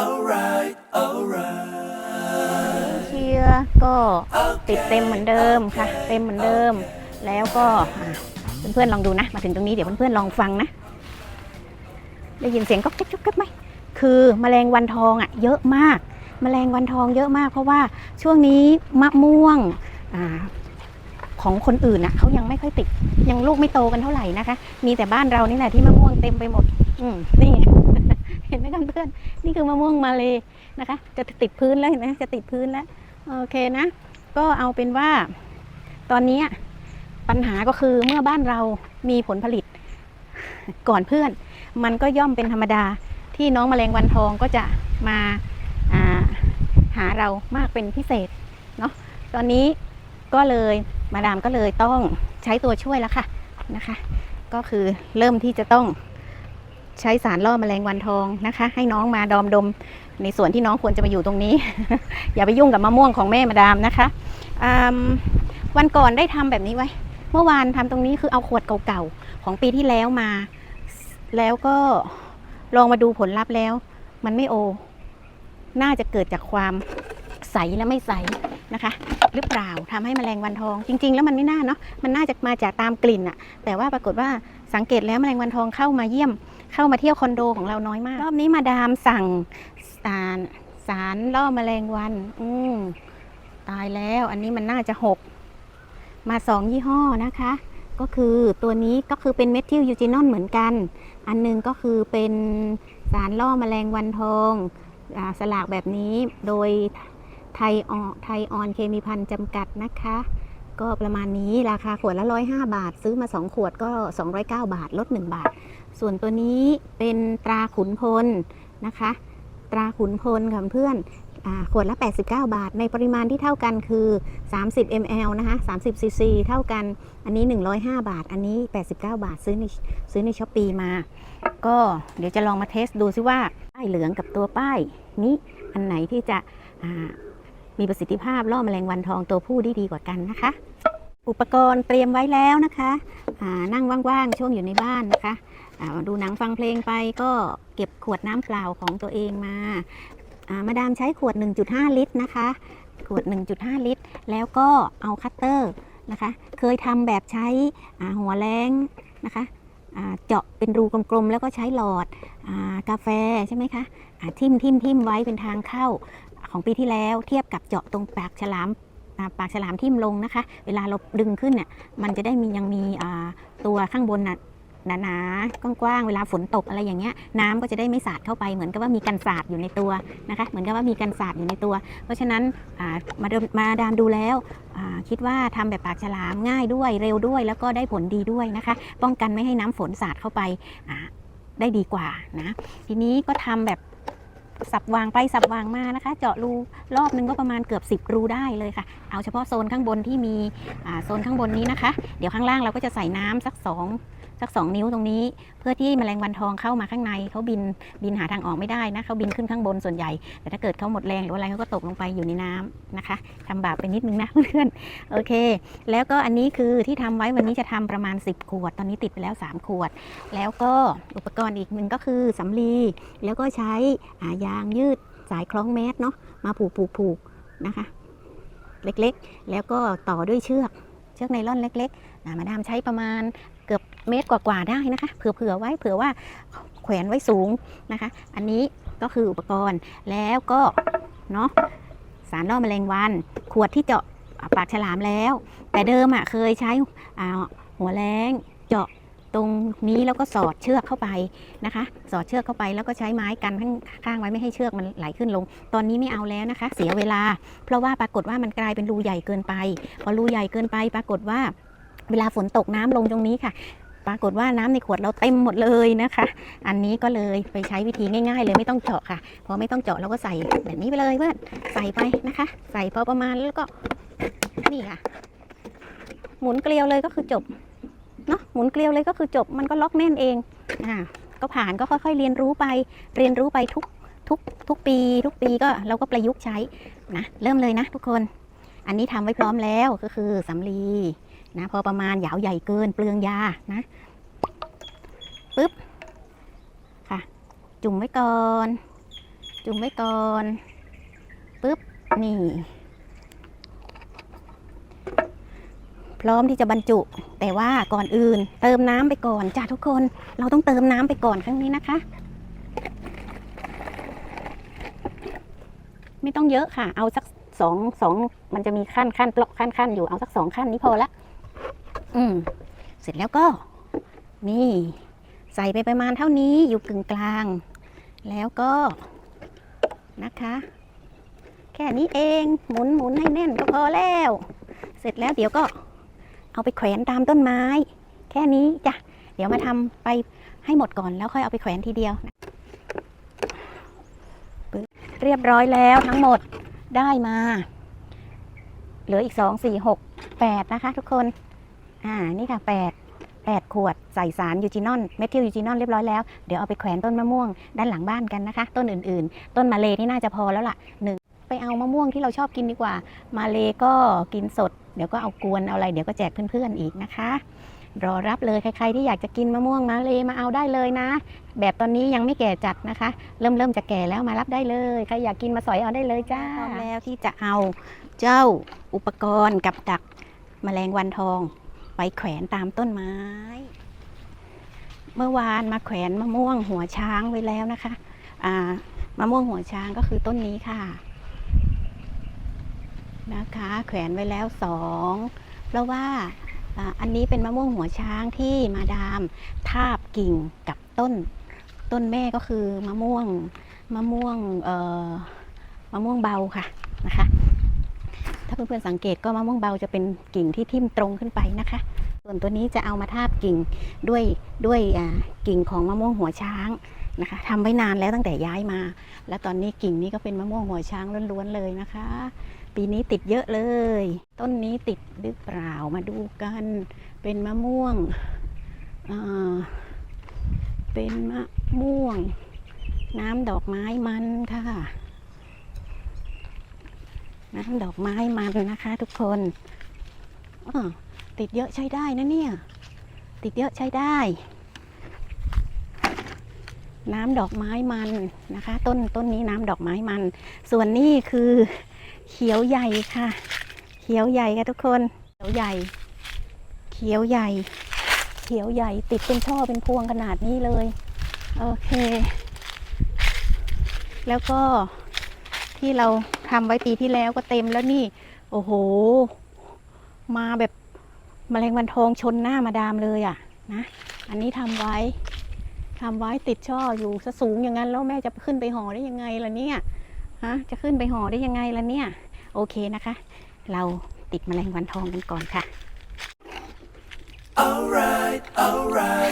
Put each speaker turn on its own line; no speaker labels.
alright, alright.
เชียร์ก็ติดเต็มเหมือนเดิมค่ะ เต็มเหมือนเดิม แล้วก็เพื่อนๆลองดูนะ มาถึงตรงนี้เดี๋ยวเพื่อนๆลองฟังนะ ได้ยินเสียงก๊อกแก๊กก๊อกแก๊กไหมคือแมลงวันทองอะเยอะมากแมลงวันทองเยอะมาก เพราะว่าช่วงนี้มะม่วงอาของคนอื่นน่ะเขายังไม่ค่อยติด ยังลูกไม่โตกันเท่าไหร่นะคะ มีแต่บ้านเรานี่แหละที่มะม่วงเต็มไปหมด อืมนี่ ห็นไหมกันเพื่อนนี่คือมะม่วงมาเลยนะคะ จะติดพื้นแล้วเห็นไหมจะติดพื้นแล้วโอเคนะ ก็เอาเป็นว่า ตอนนี้ปัญหาก็คือเมื่อบ้านเรามีผลผลิต ก่อนเพื่อน มันก็ย่อมเป็นธรรมดาที่น้องแมลงวันทองก็จะมาาหาเรามากเป็นพิเศษเนาะตอนนี้ก็เลยมาดามก็เลยต้องใช้ตัวช่วยแล้วค่ะนะคะ ก็คือเริ่มที่จะต้อง ใช้สารล่อแมลงวันทองนะคะ ให้น้องมาดอมดม ในส่วนที่น้องควรจะมาอยู่ตรงนี้ อย่าไปยุ่งกับมะม่วงของแม่มาดามนะคะวันก่อนได้ทำแบบนี้ไว้ เมื่อวานทำตรงนี้คือเอาขวดเก่าๆของปีที่แล้วมา แล้วก็ลองมาดูผลลัพธ์แล้ว มันไม่โอ น่าจะเกิดจากความใสและไม่ใสนะคะ หรือเปล่าทำให้แมลงวันทอง จริง ๆ แล้วมันไม่น่าเนาะมันน่าจะมาจากตามกลิ่นอะแต่ว่าปรากฏว่าสังเกตแล้วแมลงวันทองเข้ามาเยี่ยม เข้ามาเที่ยวคอนโดของเราน้อยมาก รอบนี้มาดามสั่งสารสารล่อแมลงวัน อืมตายแล้วอันนี้มันน่าจะหกมาสองยี่ห้อนะคะ ก็คือตัวนี้ก็คือเป็นเมทิลยูจินอนเหมือนกัน อันหนึงก็คือเป็นสารล่อแมลงวันทองอาสลากแบบนี้โดยไทยออไทยออนเคมีพันธ์จำกัดนะคะ ก็ประมาณนี้ราคาขวดละ105 บาท ซื้อมา 2 ขวดก็ 209 บาท ลด 1 บาท ส่วนตัวนี้เป็นตราขุนพลนะคะ ตราขุนพลค่ะเพื่อนอขวดละ 89 บาท ในปริมาณที่เท่ากันคือ 30 ml นะคะ30 cc เท่ากัน อันนี้ 105 บาท อันนี้ 89 บาท ซื้อในซื้อในช้อปปีมา ก็เดี๋ยวจะลองมาเทสดูซิว่า ป้ายเหลืองกับตัวป้ายนี้ อันไหนที่จะ มีประสิทธิภาพล่อแมลงวันทองตัวผู้ได้ดีกว่ากันนะคะ อุปกรณ์เตรียมไว้แล้วนะคะนั่งว่างๆ ช่วงอยู่ในบ้านนะคะดูหนังฟังเพลงไปก็เก็บขวดน้ำเปล่าของตัวเองมาามาดามใช้ขวด 1.5 ลิตรนะคะ ขวด 1.5 ลิตร แล้วก็เอาคัตเตอร์นะคะ เคยทำแบบใช้หัวแรงนะคะเจาะเป็นรูกลมๆ แล้วก็ใช้หลอดอากาแฟใช่ไหมคะทิ่มทิมทิมไว้เป็นทางเข้า ของปีที่แล้วเทียบกับเจาะตรงปากฉลามปากฉลามทิ่มลงนะคะ เวลาเราดึงขึ้นเนี่ยมันจะได้มียังมีตัวข้างบนน่ะหนาๆกว้างๆเวลาฝนตกอะไรอย่างเงี้ยน้ำก็จะได้ไม่สาดเข้าไปเหมือนกับว่ามีกันสาดอยู่ในตัวนะคะ เหมือนกับว่ามีกันสาดอยู่ในตัว เพราะฉะนั้นมาดมาดามดูแล้วคิดว่าทำแบบปากฉลามง่ายด้วยเร็วด้วย แล้วก็ได้ผลดีด้วยนะคะ ป้องกันไม่ให้น้ำฝนสาดเข้าไปได้ดีกว่านะทีนี้ก็ทำแบบ สับวางไปสับวางมานะคะ เจาะรูรอบนึงก็ประมาณเกือบ 10 รูได้เลยค่ะ เอาเฉพาะโซนข้างบนที่มีโซนข้างบนนี้นะคะ เดี๋ยวข้างล่างเราก็จะใส่น้ำสักสอง สักสองนิ้วตรงนี้ เพื่อที่แมลงวันทองเข้ามาข้างในเขาบินบินหาทางออกไม่ได้นะเขาบินขึ้นข้างบนส่วนใหญ่ แต่ถ้าเกิดเขาหมดแรงหรืออะไรเขาก็ตกลงไปอยู่ในน้ำนะคะทำบาปไปนิดนึงนะเพื่อนโอเค แล้วก็อันนี้คือที่ทำไว้วันนี้จะทำประมาณ 10 ขวด ตอนนี้ติดไปแล้ว 3 ขวด แล้วก็อุปกรณ์อีกหนึ่งก็คือสำลีแล้วก็ใช้อายางยืดสายคล้องแมสเนาะมาผูกผูกผูกนะคะ เล็กๆ แล้วก็ต่อด้วยเชือกเชือกไนล่อนเล็กๆมาดามใช้ประมาณ เกือบเมตรกว่าๆได้นะคะ เผื่อๆไว้เผื่อว่าแขวนไว้สูงนะคะ อันนี้ก็คืออุปกรณ์แล้วก็เนาะสารล่อแมลงวัน ขวดที่เจาะปากฉลามแล้ว แต่เดิมอะเคยใช้อ่าหัวแรงเจาะตรงนี้แล้วก็สอดเชือกเข้าไปนะคะ สอดเชือกเข้าไปแล้วก็ใช้ไม้กันข้างข้างไว้ไม่ให้เชือกมันไหลขึ้นลง ตอนนี้ไม่เอาแล้วนะคะ เสียเวลา เพราะว่าปรากฏว่ามันกลายเป็นรูใหญ่เกินไป พอรูใหญ่เกินไปปรากฏว่า เวลาฝนตกน้ำลงตรงนี้ค่ะ ปรากฏว่าน้ำในขวดเราเต็มหมดเลยนะคะ อันนี้ก็เลยไปใช้วิธีง่าย ๆ เลยไม่ต้องเจาะค่ะ พอไม่ต้องเจาะเราก็ใส่แบบนี้ไปเลยเพื่อนใส่ไปนะคะ ใส่พอประมาณแล้วก็นี่ค่ะ หมุนเกลียวเลยก็คือจบเนาะหมุนเกลียวเลยก็คือจบมันก็ล็อกแน่นเองอ่าก็ผ่านก็ค่อยๆเรียนรู้ไป เรียนรู้ไปทุกทุกทุกปี ทุกปีก็เราก็ประยุกต์ใช้นะเริ่มเลยนะทุกคน อันนี้ทำไว้พร้อมแล้วก็คือสำลี นะพอประมาณยาวใหญ่เกินเปลืองยานะปึ๊บค่ะ จุ่มไว้ก่อน จุ่มไว้ก่อนปึ๊บนี่พร้อมที่จะบรรจุ แต่ว่าก่อนอื่น เติมน้ำไปก่อนจ้าทุกคนเราต้องเติมน้ำไปก่อนครั้งนี้นะคะ ไม่ต้องเยอะค่ะ เอาสักสองสองมันจะมีขั้นขั้นปลอกขั้นขั้นอยู่เอาสักสองขั้นนี้พอละ อืมเสร็จแล้วก็นี่ใส่ไปประมาณเท่านี้อยู่กึ่งกลาง แล้วก็นะคะ แค่นี้เองหมุนหมุนให้แน่นก็พอแล้ว เสร็จแล้วเดี๋ยวก็เอาไปแขวนตามต้นไม้ แค่นี้จ้ะเดี๋ยวมาทำไปให้หมดก่อนแล้วค่อยเอาไปแขวนทีเดียวเรียบร้อยแล้วทั้งหมดได้มา เหลืออีกสองสี่หกแปดนะคะทุกคน อ่า นี่ค่ะแปดแปดขวดใส่สารยูจินอลเมทิลยูจินอลเรียบร้อยแล้ว เดี๋ยวเอาไปแขวนต้นมะม่วงด้านหลังบ้านกันนะคะ ต้นอื่นๆ ต้นมาเลนี่น่าจะพอแล้วล่ะหนึ่งไปเอามะม่วงที่เราชอบกินดีกว่า มาเลก็กินสด เดี๋ยวก็เอากวนเอาอะไรเดี๋ยวก็แจกเพื่อนๆอีกนะคะ รอรับเลยใครๆที่อยากจะกินมะม่วงมาเลมาเอาได้เลยนะ แบบตอนนี้ยังไม่แก่จัดนะคะ เริ่มเริ่มจะแก่แล้วมารับได้เลยใครอยากกินมาสอยเอาได้เลยจ้าพร้อมแล้วที่จะเอาเจ้าอุปกรณ์กับดักแมลงวันทอง ไปแขวนตามต้นไม้ เมื่อวานมาแขวนมะม่วงหัวช้างไว้แล้วนะคะอ่ามะม่วงหัวช้างก็คือต้นนี้ค่ะ นะคะ แขวนไว้แล้วสองเพราะว่าอ่าอันนี้เป็นมะม่วงหัวช้างที่มาดามทาบกิ่งกับต้น ต้นแม่ก็คือมะม่วงมะม่วงเอ่อมะม่วงเบาค่ะนะคะ เพื่อนๆสังเกตก็มะม่วงเบาจะเป็นกิ่งที่ทิ่มตรงขึ้นไปนะคะ ส่วนตัวนี้จะเอามาทาบกิ่งด้วยด้วยกิ่งของมะม่วงหัวช้างนะคะทำไว้นานแล้วตั้งแต่ย้ายมา และตอนนี้กิ่งนี้ก็เป็นมะม่วงหัวช้างล้วนๆเลยนะคะ ปีนี้ติดเยอะเลย ต้นนี้ติดหรือเปล่ามาดูกัน เป็นมะม่วงเป็นมะม่วง น้ำดอกไม้มันค่ะ น้ำดอกไม้มันนะคะ ทุกคนอติดเยอะใช้ได้นะเนี่ย ติดเยอะใช้ได้ น้ำดอกไม้มันนะคะ ต้นต้นนี้น้ำดอกไม้มัน ส่วนนี้คือเขียวใหญ่ค่ะ เขียวใหญ่ค่ะทุกคน เขียวใหญ่ เขียวใหญ่ เขียวใหญ่ติดเป็นช่อเป็นพวงขนาดนี้เลย โอเค แล้วก็ที่เราทำไว้ปีที่แล้วก็เต็มแล้วนี่ โอ้โห มาแบบมแมลงวันทองชนหน้ามาดามเลยอะ่ะนะ อันนี้ทำไว้ทำไว้ติดช่ออยู่ซะสูงอย่างนั้นแล้วแม่จะขึ้นไปห่อได้ยังไงล่ะเนี่ยฮะจะขึ้นไปห่อได้ยังไงล่ะเนี่ย โอเคนะคะ เราติดมแมลงวันทองกันก่อนค่ะ
Alright, alright.